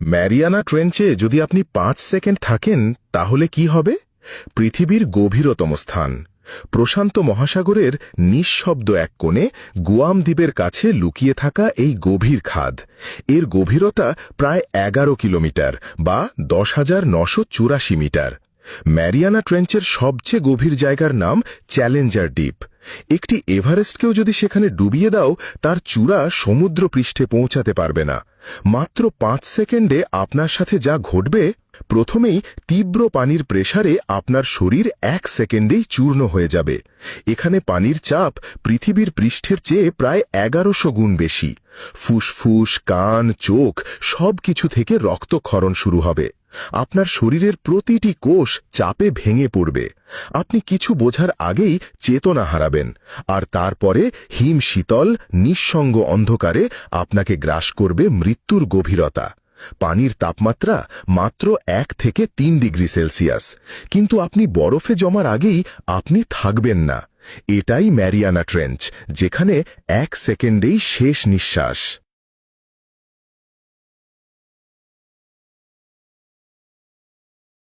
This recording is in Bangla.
ম্যারিয়ানা ট্রেঞ্চে যদি আপনি পাঁচ সেকেন্ড থাকেন, তাহলে কি হবে? পৃথিবীর গভীরতম স্থান। প্রশান্ত মহাসাগরের নিঃশব্দ এক কোণে গুয়াম দ্বীপের কাছে লুকিয়ে থাকা এই গভীর খাদ। এর গভীরতা প্রায় এগারো কিলোমিটার বা দশ হাজার নশো চুরাশি মিটার। ম্যারিয়ানা ট্রেঞ্চের সবচেয়ে গভীর জায়গার নাম চ্যালেঞ্জার দ্বীপ। একটি এভারেস্টকেও যদি সেখানে ডুবিয়ে দাও, তার চূড়া সমুদ্র পৃষ্ঠে পৌঁছাতে পারবে না। মাত্র পাঁচ সেকেন্ডে আপনার সাথে যা ঘটবে, প্রথমেই তীব্র পানির প্রেসারে আপনার শরীর এক সেকেন্ডেই চূর্ণ হয়ে যাবে। এখানে পানির চাপ পৃথিবীর পৃষ্ঠের চেয়ে প্রায় এগারোশো গুণ বেশি। ফুসফুস, কান, চোখ সব কিছু থেকে রক্তক্ষরণ শুরু হবে। আপনার শরীরের প্রতিটি কোষ চাপে ভেঙে পড়বে। আপনি কিছু বোঝার আগেই চেতনা হারাবেন, আর তারপরে হিম শীতল, নিঃসঙ্গ অন্ধকারে আপনাকে গ্রাস করবে মৃত্যুর গভীরতা। পানির তাপমাত্রা মাত্র এক থেকে তিন ডিগ্রি সেলসিয়াস। কিন্তু আপনি বরফে জমার আগেই আপনি থাকবেন না। এটাই ম্যারিয়ানা ট্রেঞ্চ, যেখানে এক সেকেন্ডেই শেষ নিঃশ্বাস।